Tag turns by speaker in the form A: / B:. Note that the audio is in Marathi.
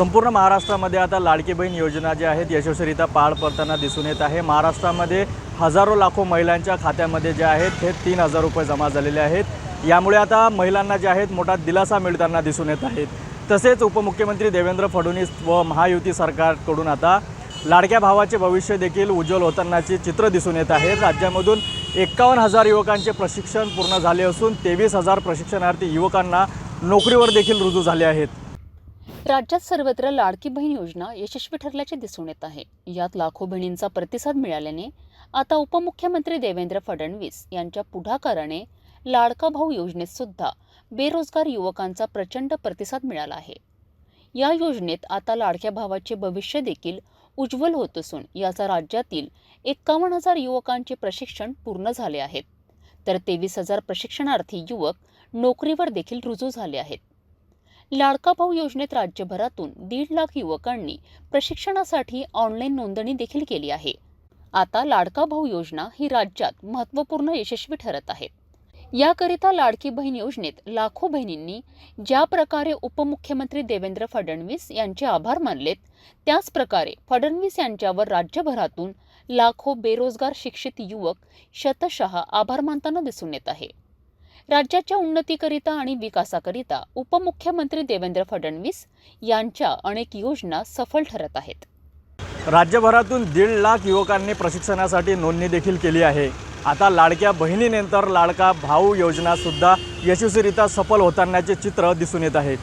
A: संपूर्ण महाराष्ट्रामध्ये आता लाडकी बहीण योजना जे आहेत यशस्वीरित्या पार पडताना दिसून येत आहे. महाराष्ट्रामध्ये हजारो लाखो महिलांच्या खात्यामध्ये जे आहेत हे तीन हजार रुपये जमा झालेले आहेत. यामुळे आता महिलांना जे आहेत मोठा दिलासा मिळताना दिसून येत आहेत तसेच उपमुख्यमंत्री देवेंद्र फडणवीस व महायुती सरकारकडून आता लाडक्या भावाचे भविष्य देखील उज्ज्वल होतानाचे चित्र दिसून येत आहे. राज्यामधून एकावन्न हजार युवकांचे प्रशिक्षण पूर्ण झाले असून तेवीस हजार प्रशिक्षणार्थी युवकांना नोकरीवर देखील रुजू झाले आहेत.
B: राज्यात सर्वत्र लाडकी बहीण योजना यशस्वी ठरल्याचे दिसून येत आहे. यात लाखो बहिणींचा प्रतिसाद मिळाल्याने आता उपमुख्यमंत्री देवेंद्र फडणवीस यांच्या पुढाकाराने लाडका भाऊ योजनेत सुद्धा बेरोजगार युवकांचा प्रचंड प्रतिसाद मिळाला आहे. या योजनेत आता लाडक्या भावाचे भविष्य देखील उज्ज्वल होत असून याचा राज्यातील एक्कावन्न हजार युवकांचे प्रशिक्षण पूर्ण झाले आहेत. तर तेवीस हजार प्रशिक्षणार्थी युवक नोकरीवर देखील रुजू झाले आहेत. लाडका भाऊ योजनेत राज्यभरातून दीड लाख युवकांनी प्रशिक्षणासाठी ऑनलाईन नोंदणी देखील केली आहे. आता लाडका भाऊ योजना ही राज्यात महत्त्वपूर्ण यशस्वी ठरत आहे. याकरिता लाडकी बहीण योजनेत लाखो बहिणींनी ज्या प्रकारे उपमुख्यमंत्री देवेंद्र फडणवीस यांचे आभार मानलेत त्याच प्रकारे फडणवीस यांच्यावर राज्यभरातून लाखो बेरोजगार शिक्षित युवक शतशः आभार मानताना दिसून येत आहे. राज्याच्या उन्नतीकरिता आणि विकासाकरिता उपमुख्यमंत्री देवेंद्र फडणवीस यांच्या अनेक योजना सफल ठरत आहेत.
A: राज्यभरातून दीड लाख युवकांनी प्रशिक्षणासाठी नोंदणी देखील केली आहे. आता लाडक्या बहिणीनंतर लाडका भाऊ योजनासुद्धा यशस्वीरित्या सफल होतानाचे चित्र दिसून येत आहे.